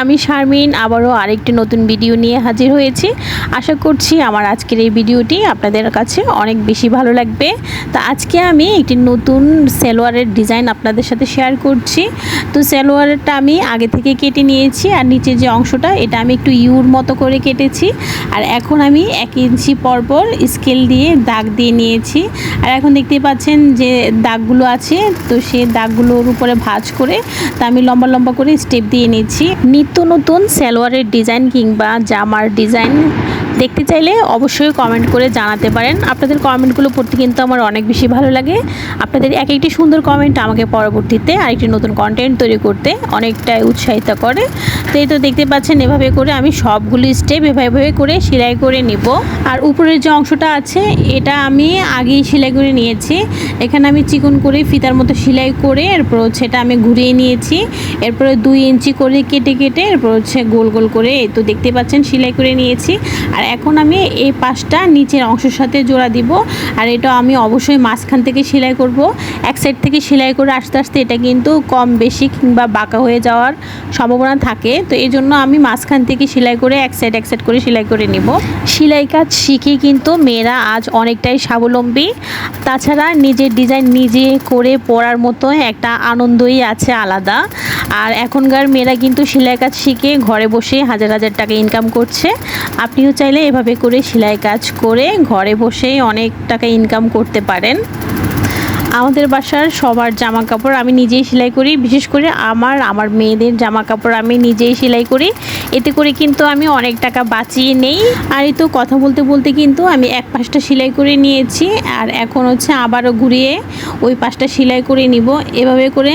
আমি শারমিন আবারও আরেকটি নতুন ভিডিও নিয়ে হাজির হয়েছি। আশা করছি আমার আজকের এই ভিডিওটি আপনাদের কাছে অনেক বেশি ভালো লাগবে। তা আজকে আমি একটি নতুন সেলোয়ারের ডিজাইন আপনাদের সাথে শেয়ার করছি। তো সেলোয়ারটা আমি আগে থেকে কেটে নিয়েছি আর নিচের যে অংশটা, এটা আমি একটু ইউর মতো করে কেটেছি। আর এখন আমি এক ইঞ্চি পরপর স্কেল দিয়ে দাগ দিয়ে নিয়েছি। আর এখন দেখতে পাচ্ছেন যে দাগগুলো আছে, তো সেই দাগগুলোর উপরে ভাঁজ করে তা আমি লম্বা লম্বা করে স্টেপ দিয়ে নিচ্ছি। নিত্য নতুন সালোয়ারের ডিজাইন কিংবা জামার ডিজাইন দেখতে চাইলে অবশ্যই কমেন্ট করে জানাতে পারেন। আপনাদের কমেন্টগুলো পড়তে কিন্তু আমার অনেক বেশি ভালো লাগে। আপনাদের এক একটি সুন্দর কমেন্ট আমাকে পরবর্তীতে আরেকটি নতুন কন্টেন্ট তৈরি করতে অনেকটাই উৎসাহিত করে। তো এই তো দেখতে পাচ্ছেন, এভাবে করে আমি সবগুলি স্টেপ এভাবে করে সেলাই করে নিব। আর উপরের যে অংশটা আছে, এটা আমি আগেই সেলাই করে নিয়েছি। এখানে আমি চিকন করে ফিতার মতো সেলাই করে, এরপর হচ্ছে এটা আমি ঘুরিয়ে নিয়েছি। এরপরে দুই ইঞ্চি করে কেটে কেটে, এরপর হচ্ছে গোল গোল করে তো দেখতে পাচ্ছেন, সেলাই করে নিয়েছি। আর এখন আমি এই পাশটা নিচের অংশের সাথে জোড়া দিব। আর এটা আমি অবশ্যই মাঝখান থেকে সেলাই করব। এক সাইড থেকে সেলাই করে আস্তে আস্তে এটা কিন্তু কম বেশি কিংবা বাঁকা হয়ে যাওয়ার সম্ভাবনা থাকে। তো এই জন্য আমি মাঝখান থেকে সেলাই করে এক সাইড এক সাইড করে সেলাই করে নিব। সেলাই কাজ শিখে কিন্তু মেয়েরা আজ অনেকটাই স্বাবলম্বী। তাছাড়া নিজের ডিজাইন নিজে করে পরার মতো একটা আনন্দই আছে আলাদা। আর এখনকার মেয়েরা কিন্তু সেলাই কাজ শিখে ঘরে বসে হাজার হাজার টাকা ইনকাম করছে। আপনিও চাইলে এভাবে করে সেলাই কাজ করে ঘরে বসেই অনেক টাকা ইনকাম করতে পারেন। আমাদের বাসার সবার জামা কাপড় আমি নিজেই সেলাই করি, বিশেষ করে আমার আমার মেয়েদের জামা কাপড় আমি নিজেই সেলাই করি। এতে করে কিন্তু আমি অনেক টাকা বাঁচিয়ে নেই। আর এই তো কথা বলতে বলতে কিন্তু আমি এক পাশটা সেলাই করে নিয়েছি আর এখন হচ্ছে আবারও ঘুরিয়ে ওই পাশটা সেলাই করে নিব। এভাবে করে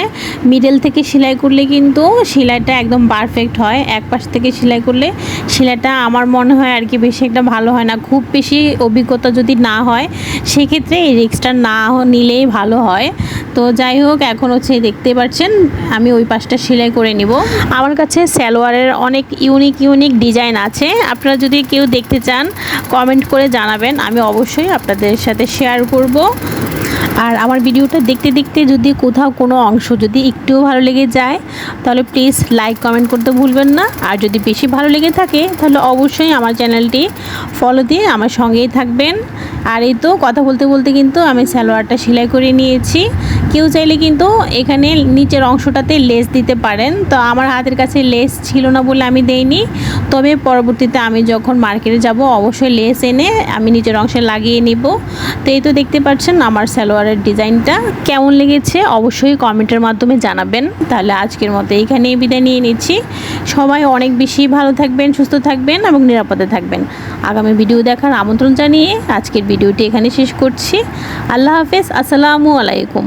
মিডল থেকে সেলাই করলে কিন্তু সেলাইটা একদম পারফেক্ট হয়। এক পাশ থেকে সেলাই করলে সেলাইটা আমার মনে হয় আর কি বেশি একটা ভালো হয় না। খুব বেশি অভিজ্ঞতা যদি না হয়, সেক্ষেত্রে এই রিক্সটা না নিলেই ভালো ভালো হয়। তো যাই হোক, এখন হচ্ছে দেখতে পাচ্ছেন, আমি ওই পাশটা সেলাই করে নিব। আমার কাছে সালোয়ারের অনেক ইউনিক ইউনিক ডিজাইন আছে। আপনারা যদি কেউ দেখতে চান কমেন্ট করে জানাবেন। আমি অবশ্যই আপনাদের সাথে শেয়ার করব। আর আমার ভিডিওটা দেখতে দেখতে যদি কোথাও কোনো অংশ যদি একটুও ভালো লেগে যায়, তাহলে প্লিজ লাইক কমেন্ট করতে ভুলবেন না। আর যদি বেশি ভালো লেগে থাকে, তাহলে অবশ্যই আমার চ্যানেলটি ফলো দিয়ে আমার সঙ্গেই থাকবেন। আর এই তো কথা বলতে বলতে কিন্তু আমি সালোয়ারটা সেলাই করে নিয়েছি। কেউ চাইলে কিন্তু এখানে নিচের অংশটাতে লেস দিতে পারেন। তো আমার হাতের কাছে লেস ছিল না বলে আমি দেইনি। তবে পরবর্তীতে আমি যখন মার্কেটে যাব, অবশ্যই লেস এনে আমি নিজের অংশে লাগিয়ে নিব। তো এই তো দেখতে পাচ্ছেন আমার সালোয়ারের ডিজাইনটা। কেমন লেগেছে অবশ্যই কমেন্টের মাধ্যমে জানাবেন। তাহলে আজকের মতো এইখানেই বিদায় নিয়ে নিচ্ছি। সবাই অনেক বেশি ভালো থাকবেন, সুস্থ থাকবেন এবং নিরাপদে থাকবেন। আগামী ভিডিও দেখার আমন্ত্রণ জানিয়ে আজকের ভিডিওটি এখানে শেষ করছি। আল্লাহ হাফেজ, আসসালামু আলাইকুম।